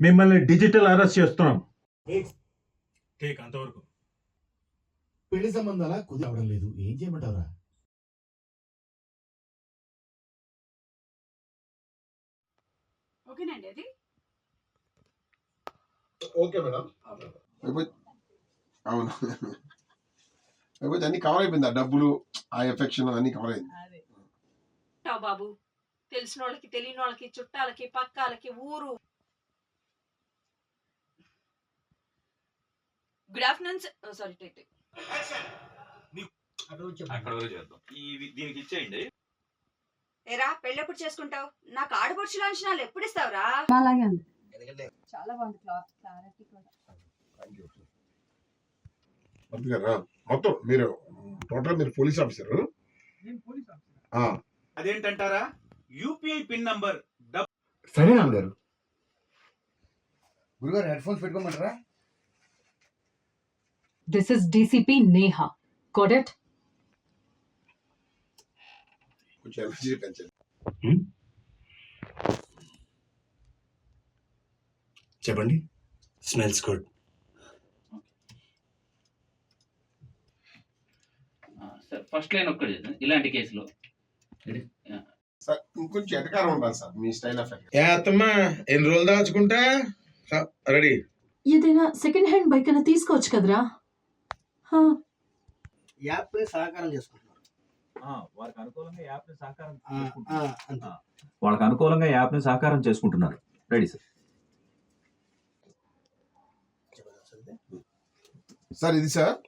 మిమ్మల్ని digital arrest చేస్తున్నాం. Take అంతవరకు. పెళ్ళి సంబంధాల? కుది అవడం లేదు. ఏం చేయమంటావురా? ఓకేనండి అది. Okay madam. అవును. అయిపోతే అన్ని కవర్ అయిపోయింది. ఆ డబ్బులు ఆ ఎఫెక్షన్ అన్ని కవర్ అయింది. బాబు తెలిసిన వాళ్ళకి తెలియని వాళ్ళకి చుట్టాలకి పక్కాలకి ఊరు. గుడ్ ఆఫ్టర్నూన్ సారీ టేక్ అక్కడ వరకు చేద్దాం. ఈ దీనికి ఇచ్చేయండి. ఏరా పెళ్ళెప్పుడు చేసుకుంటావు? నాకు ఆడపడుచు లాంఛనాలు ఎప్పుడు ఇస్తావురా? అలాగే చాలా బాగుంది క్లారిటీ కూడా. మొత్తం మీరు టోటల్ మీరు పోలీస్ ఆఫీసర్. అదేంటంటారా? యూపీఐ పిన్ నంబర్ సరే నాన్నగారు గురుగారు హెడ్ ఫోన్స్ పెట్టుకోమంటారా? This is DCP Neha got it కొంచెం ఎనర్జీ పెంచండి చెప్పండి. Smells good. Sir first line ఒక్కటి ఇలాంటి కేసులో. సార్ ఇంకొంచెం ఎటకారం ఉండాలి సార్ మీ స్టైల్ ఆఫ్ ఏ అత్తమ్మా ఎన్ని రోజులు దాచుకుంటా? రెడీ. ఏదైనా సెకండ్ హ్యాండ్ బైక్ అయినా తీసుకోవచ్చు కదరా? యాప్ సహకారం చేసుకుంటున్నారు? వారికి అనుకూలంగా యాప్ని సహకారం. వాళ్ళకి అనుకూలంగా యాప్ని సహకారం చేసుకుంటున్నారు. Ready sir. సార్ ఇది సార్.